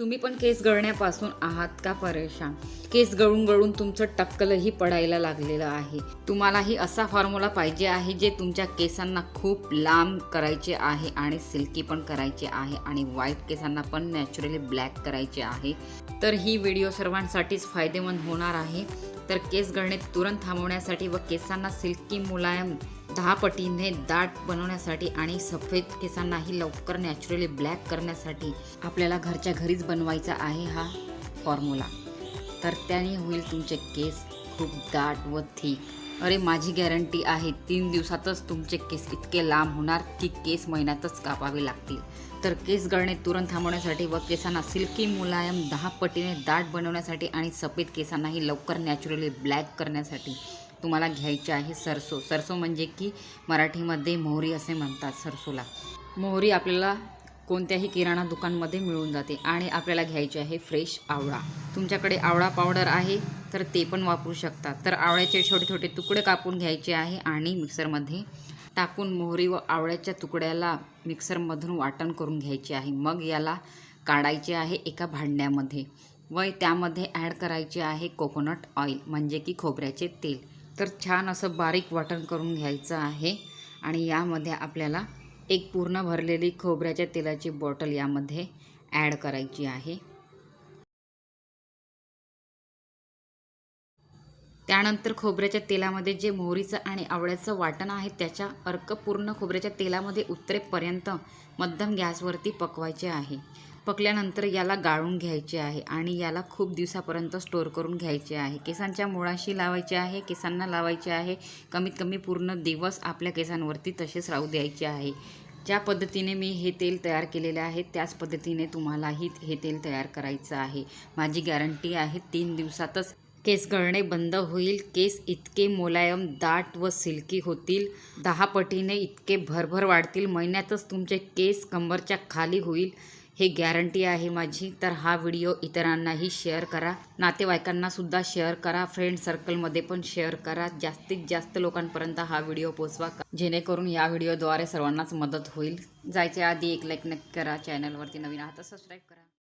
तुम्ही पण केस गळण्यापासून आहात का परेशान? केस गळून गळून तुमचं टक्कलही पडायला लागलेलं आहे. तुम्हालाही असा फॉर्म्युला पाहिजे आहे जे तुमच्या केसांना खूप लांब करायचे आहे आणि सिल्की पण करायचे आहे आणि व्हाईट केसांना पण नॅचरली ब्लॅक करायचे आहे. तर ही व्हिडिओ सर्वांसाठीच फायदेमंद होणार आहे. तर केस गळणे तुरंत थांबवण्यासाठी व केसांना सिल्की मुलायम दहा पटीने दाट बनवण्यासाठी आणि सफेद केसांनाही लवकर नॅचरली ब्लॅक करण्यासाठी आपल्याला घरच्या घरीच बनवायचा आहे हा फॉर्म्युला. तर त्याने होईल तुमचे केस खूप दाट व थिक. अरे माझी गॅरंटी आहे तीन दिवसातच तुमचे केस इतके लांब होणार की केस महिन्यातच कापावे लागतील. तर केस गळणे तुरंत थांबवण्यासाठी व केसांना सिल्की मुलायम दहा पटीने दाट बनवण्यासाठी आणि सफेद केसांनाही लवकर नॅचरली ब्लॅक करण्यासाठी तुम्हाला घ्यायचे आहे सरसो. सरसो म्हणजे की मराठीमध्ये मोहरी असे म्हणतात सरसोला. मोहरी आपल्याला कोणत्याही किराणा दुकानमध्ये मिळून जाते आणि आपल्याला घ्यायचे आहे फ्रेश आवळा. तुमच्याकडे आवळा पावडर आहे तर ते पण वापरू शकता. तर आवळ्याचे छोटे छोटे तुकडे कापून घ्यायचे आहे आणि मिक्सरमध्ये टाकून मोहरी व आवळ्याच्या तुकड्याला मिक्सरमधून वाटण करून घ्यायचे आहे. मग याला काढायचे आहे एका भांड्यामध्ये व त्यामध्ये ॲड करायचे आहे कोकोनट ऑइल म्हणजे की खोबऱ्याचे तेल. तर छान असं बारीक वाटण करून घ्यायचं आहे आणि यामध्ये आपल्याला एक पूर्ण भरलेली खोबऱ्याच्या तेलाची बॉटल यामध्ये ॲड करायची आहे. त्यानंतर खोबऱ्याच्या तेलामध्ये जे मोहरीचं आणि आवळ्याचं वाटण आहे त्याच्या अर्क पूर्ण खोबऱ्याच्या तेलामध्ये उतरेपर्यंत मध्यम गॅसवरती पकवायचे आहे. पकल्यानंतर याला गाळून घ्यायचे आहे आणि याला खूप दिवसापर्यंत स्टोअर करून घ्यायचे आहे. केसांच्या मुळाशी लावायचे आहे केसांना लावायचे आहे. कमीत कमी पूर्ण दिवस आपल्या केसांवरती तसेच राहू द्यायचे आहे. ज्या पद्धतीने मी हे तेल तयार केलेले आहे त्याच पद्धतीने तुम्हालाही हे तेल तयार करायचं आहे. माझी गॅरंटी आहे तीन दिवसातच केस गळणे बंद होईल केस इतके मुलायम दाट व सिल्की होतील. दहा पटीने इतके भरभर वाढतील. महिन्यातच तुमचे केस कंबरच्या खाली होईल हे गॅरंटी आहे माझी. तर हा व्हिडिओ इतरांनाही शेअर करा. नातेवाईकांनासुद्धा शेअर करा. फ्रेंड सर्कलमध्ये पण शेअर करा. जास्तीत जास्त लोकांपर्यंत हा व्हिडिओ पोचवा जेणेकरून या व्हिडिओद्वारे सर्वांनाच मदत होईल. जायच्या आधी एक लाईक नक्की करा. चॅनलवरती नवीन आहात सबस्क्राईब करा.